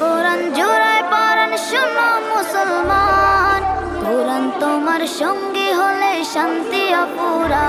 কোরআন জোড়ায় পরাণ শোনো মুসলমান। কোরআন তোমার সঙ্গী হলে শান্তি অপুরা